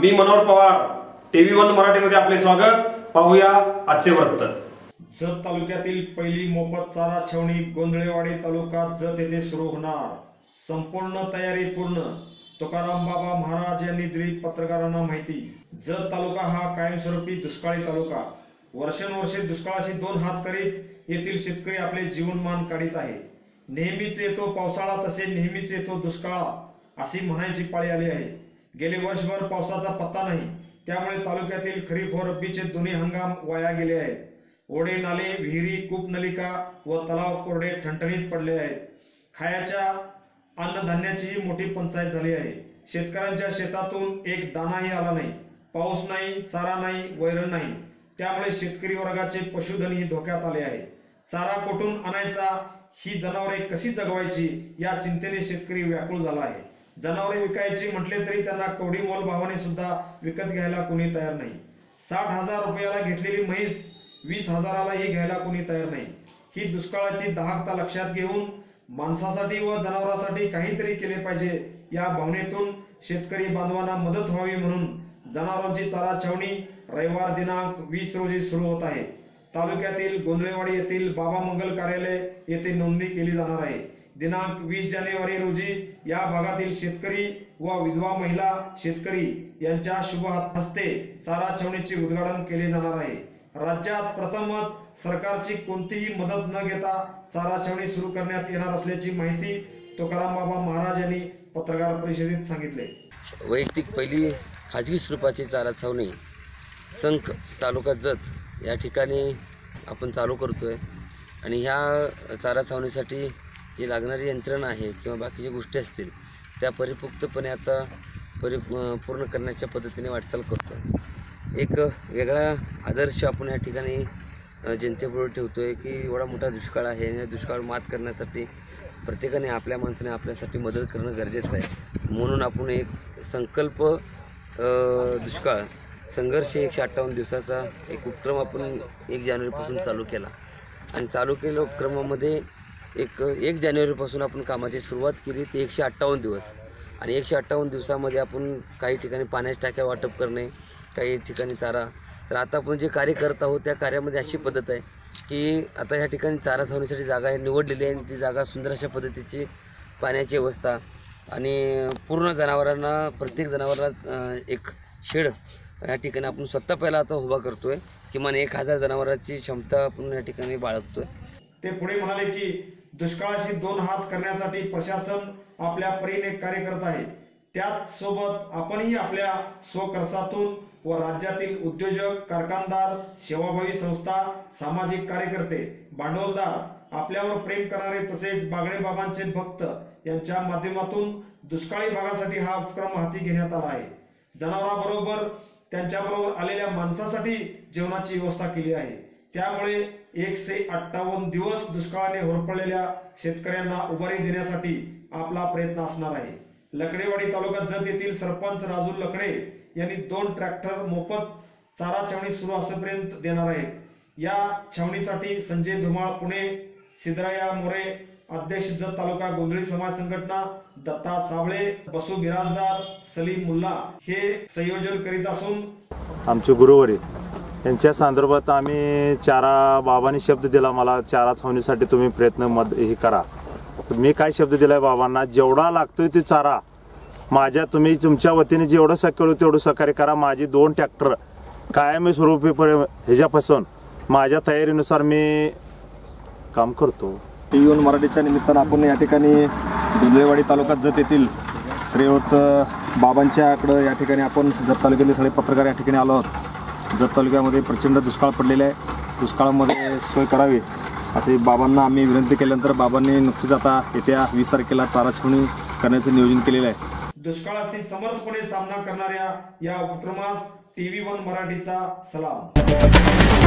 मी Manohar Pawar TV one मराठीमध्ये आपले स्वागत. पाहूया आजचे वृत्त. जत तालुक्यातील पहिली मोफत चारा छावणी गोंधळेवाडी तालुका जत येथे सुरू होणार. संपूर्ण तयारी पूर्ण. तुकाराम बाबा महाराज यांनी दिली पत्रकारांना माहिती. जत तालुका हा कायमस्वरूपी दुष्काळी तालुका. वर्षानुवर्षे दुष्काळाशी दोन हात करीत येथील शेतकरी आपले जीवनमान काढीत आहे. नेहमीच येतो पावसाळा तसे नेहमीच येतो दुष्काळा अशी म्हणायची पाळी आली आहे. गेले वर्षभर पावसाचा पत्ता नाही. त्यामुळे तालुक्यातील खरीप व रब्बीचे दोन्ही हंगाम वाया गेले आहेत. ओढे नाले विहिरी कूपनलिका व तलाव कोरडे ठणठणीत पडले आहेत. खायाच्या अन्नधान्याचीही मोठी पंचायत झाली आहे. शेतकऱ्यांच्या शेतातून एक दानाही आला नाही. पाऊस नाही चारा नाही वैरण नाही. त्यामुळे शेतकरी वर्गाचे पशुधनही धोक्यात आले आहे. चारा कुठून आणायचा? ही जनावरे कशी जगवायची? या चिंतेने शेतकरी व्याकुळ झाला आहे. जनावरे विकायची म्हटले तरी त्यांना कवडी मोल भावाने सुद्धा विकत घ्यायला कोणी तयार नाही. साठ हजार रुपयाला घेतलेली म्हैस वीस हजारालाही घ्यायला कोणी तयार नाही. ही दुष्काळाची दाहकता लक्षात घेऊन माणसासाठी व जनावरांसाठी काहीतरी केले पाहिजे या भावनेतून शेतकरी बांधवांना मदत व्हावी म्हणून जनावरांची चारा छावणी रविवार दिनांक वीस रोजी सुरू होत आहे. तालुक्यातील गोंधळेवाडी येथील बाबा मंगल कार्यालय येथे नोंदणी केली जाणार आहे. दिनांक वीस जानेवारी रोजी या भागातील शेतकरी व विधवा महिला शेतकरी यांच्या शुभ हस्ते चारा छावणीचे उद्घाटन केले जाणार आहे. राज्यात प्रथमच सरकारची कोणतीही मदत न घेता चारा छावणी सुरू करण्यात येणार असल्याची माहिती तुकाराम बाबा महाराज यांनी पत्रकार परिषदेत सांगितले. वैयक्तिक पहिली खाजगी स्वरूपाची चारा छावणी संक तालुका जत या ठिकाणी आपण चालू करतो आहे आणि ह्या चारा छावणीसाठी जी लागणारी यंत्रणा आहे किंवा बाकीच्या गोष्टी असतील त्या परिपुक्तपणे आता परि पूर्ण करण्याच्या पद्धतीने वाटचाल करतो एक वेगळा आदर्श आपण या ठिकाणी जनतेपुढे ठेवतो आहे की एवढा मोठा दुष्काळ आहे आणि या दुष्काळ मात करण्यासाठी प्रत्येकाने आपल्या माणसाने आपल्यासाठी मदत करणं गरजेचं आहे. म्हणून आपण एक संकल्प दुष्काळ संघर्ष एकशे अठ्ठावन्न दिवसाचा एक उपक्रम आपण एक जानेवारीपासून चालू केला. आणि चालू केलं उपक्रमामध्ये एक एक जानेवारीपासून आपण कामाची सुरुवात केली ती एकशे अठ्ठावन्न दिवस. आणि एकशे अठ्ठावन्न दिवसामध्ये आपण काही ठिकाणी पाण्याच्या टाक्या वाटप करणे काही ठिकाणी चारा. तर आता आपण जे कार्य करत आहोत त्या कार्यामध्ये अशी पद्धत आहे की आता ह्या ठिकाणी चारा सावण्यासाठी जागा आहे निवडलेली आहे आणि ती जागा सुंदर अशा पद्धतीची पाण्याची व्यवस्था आणि पूर्ण जनावरांना प्रत्येक जनावराला एक शेड या ठिकाणी आपण स्वतः पहिला आता उभा करतोय. किमान एक हजार जनावरांची क्षमता आपण या ठिकाणी बाळगतोय. ते पुढे म्हणाले की दुष्काळाशी दोन हात करण्यासाठी प्रशासन आपल्या परीने कार्य करत आहे. त्याच सोबत आपणही आपल्या स्वखर्चातून व राज्यातील उद्योजक कारखानदार सेवाभावी संस्था सामाजिक कार्यकर्ते भांडवलदार आपल्यावर प्रेम करणारे तसेच बागडे बाबांचे भक्त यांच्या माध्यमातून दुष्काळी भागासाठी हा उपक्रम हाती घेण्यात आला आहे. जनावरांबरोबर त्यांच्याबरोबर आलेल्या माणसासाठी जेवणाची व्यवस्था केली आहे. त्यामुळे एकशे अठ्ठावन्न दिवस दुष्काळाने होरपळलेल्या शेतकऱ्यांना उभारी देण्यासाठी आपला प्रयत्न असणार आहे. लकडेवाडी तालुका जत येथील सरपंच राजू लकडे यांनी दोन ट्रॅक्टर मोफत चारा छावणी सुरू असेपर्यंत देणार आहेत. या छावणीसाठी संजय धुमाळ पुणे सिद्धराया मोरे अध्यक्ष जत तालुका गोंधळी समाज संघटना दत्ता साबळे बसू बिराजदार सलीम मुल्ला हे संयोजन करीत असून आमचे गुरुवारी यांच्या संदर्भात आम्ही चारा बाबांनी शब्द दिला मला चारा छावणीसाठी तुम्ही प्रयत्न मद हे करा. तर मी काय शब्द दिलाय बाबांना? जेवढा लागतोय तो चारा. माझ्या तुम्ही तुमच्या वतीने जेवढं शक्य होईल तेवढं सहकार्य करा. माझी दोन ट्रॅक्टर कायमी स्वरूपी ह्याच्यापासून माझ्या तयारीनुसार मी काम करतो. टी व्ही मराठीच्या निमित्तानं आपण या ठिकाणी दुधळेवाडी तालुक्यात जत येथील श्रेयवत बाबांच्याकडं या ठिकाणी आपण जत तालुक्यातील सगळे पत्रकार या ठिकाणी आलो आहोत. जत तालुक्यामध्ये प्रचंड दुष्काळ पडलेला आहे. दुष्काळामध्ये सोय करावी असे बाबांना आम्ही विनंती केल्यानंतर बाबांनी नुकतीच आता येत्या वीस तारखेला चारा छावणी करण्याचं नियोजन केलेलं आहे. दुष्काळाशी समर्थपणे सामना करणाऱ्या या उपक्रमास टीव्ही वन मराठीचा सलाम.